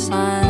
Sign.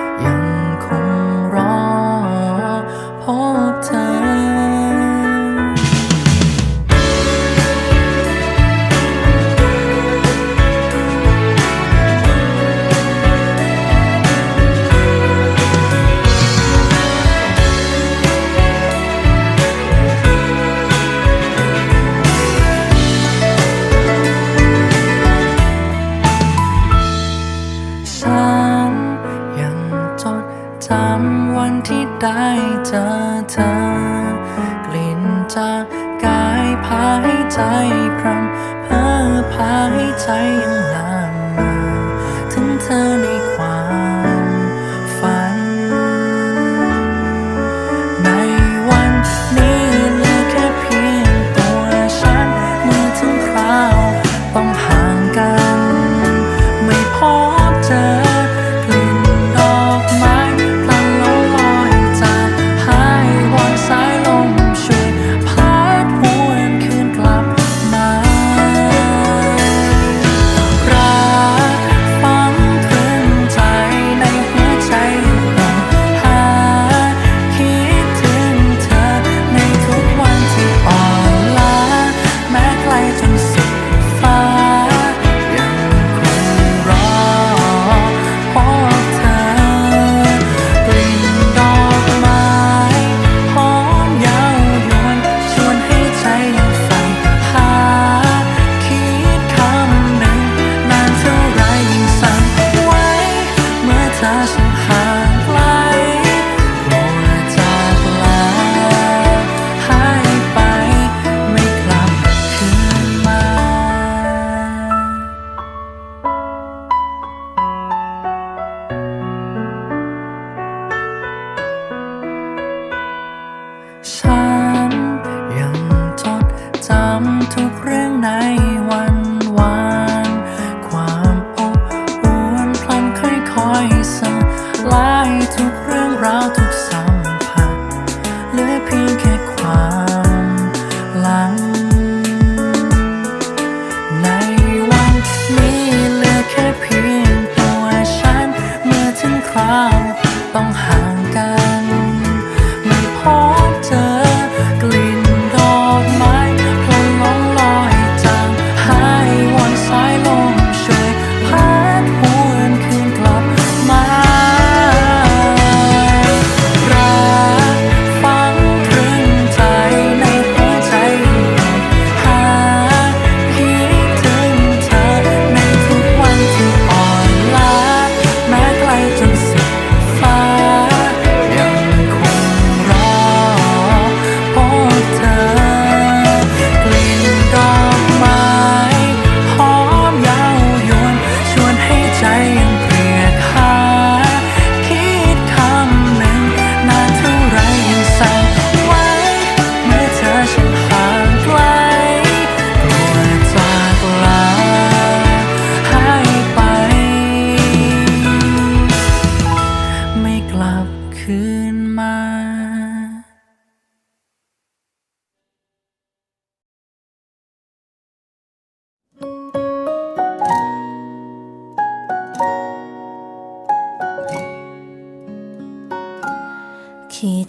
Em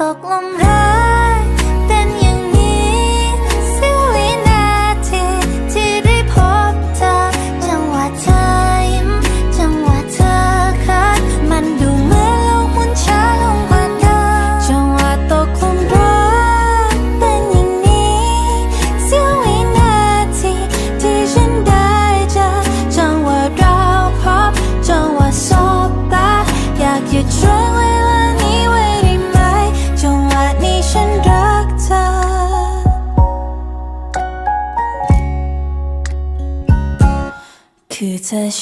ตกลมรัก คือเ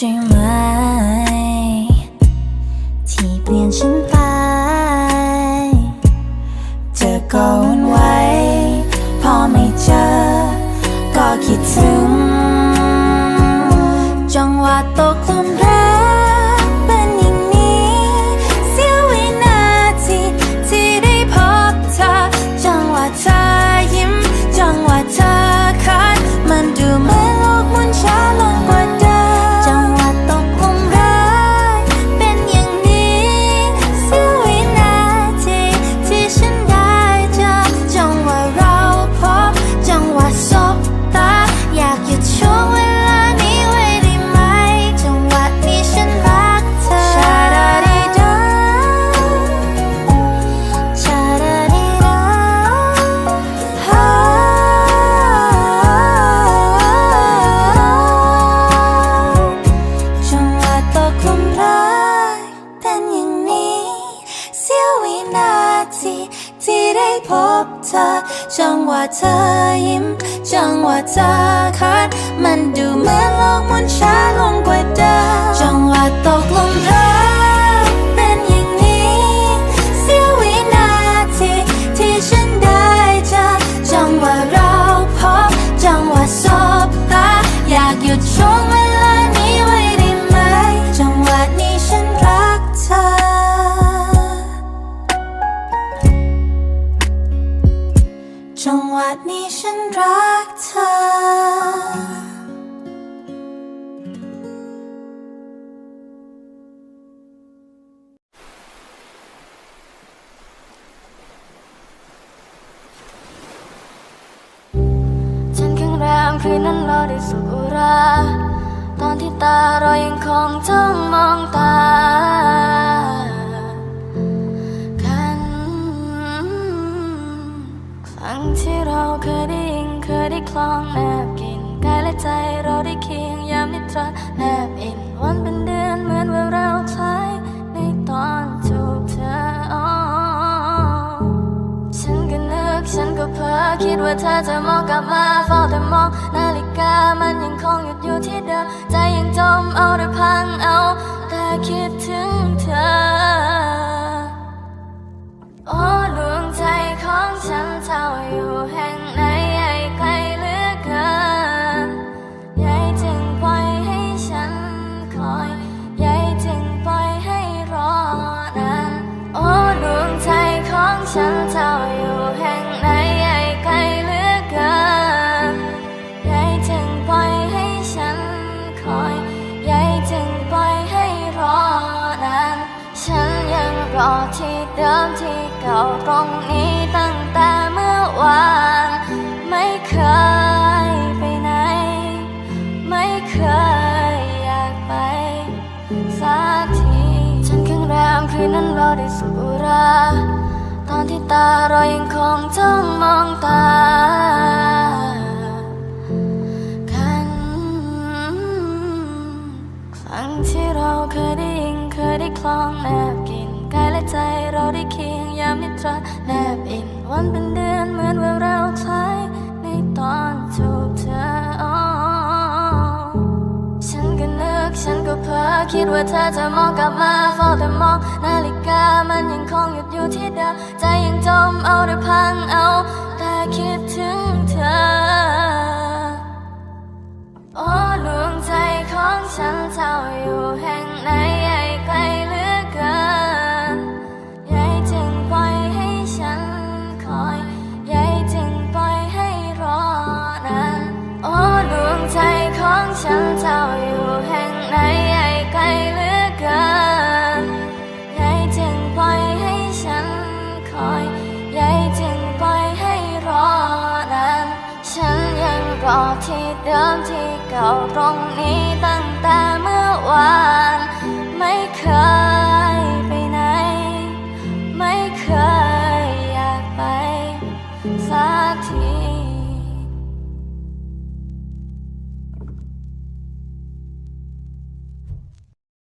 คืนนั้นเราได้สุรา ตอนที่ตาเรายังคงจ้องมองตากันครั้งที่เราเคยได้ยินเคยได้คลองแนบ ว่าเธอจะมองกลับมาเฝ้าแต่มอง นาฬิกามันยังคงหยุดอยู่ที่เดิมใจยังจมเอาแต่พังเอาแต่คิด อที่เดิมที่เก่าตรงนี้ตั้งแต่เมื่อวาน ไม่เคยไปไหน ไม่เคยอยากไป สักทีฉันข้างแรมคืนนั้นเราได้สุรา ตอนที่ตาเรายังคงจ้องมองตากันครั้งที่เราเคยได้ยินเคยได้คลองแนบ จเราได้เคียงยามนิทราแนบอินวันเป็นเดือนเหมือนว่าเราคล้ายในตอนจูบเธอฉันก็นึกฉันก็เพ้อคิดว่าเธอจะมองกลับมาเฝ้าแต่มองนาฬิกามันยังคงหยุดอยู่ที่เดิมใจยังจมเอาแต่พังเอา ริ่มที่เก่าตรงนี้ตั้งแต่เมื่อวาน ไม่เคย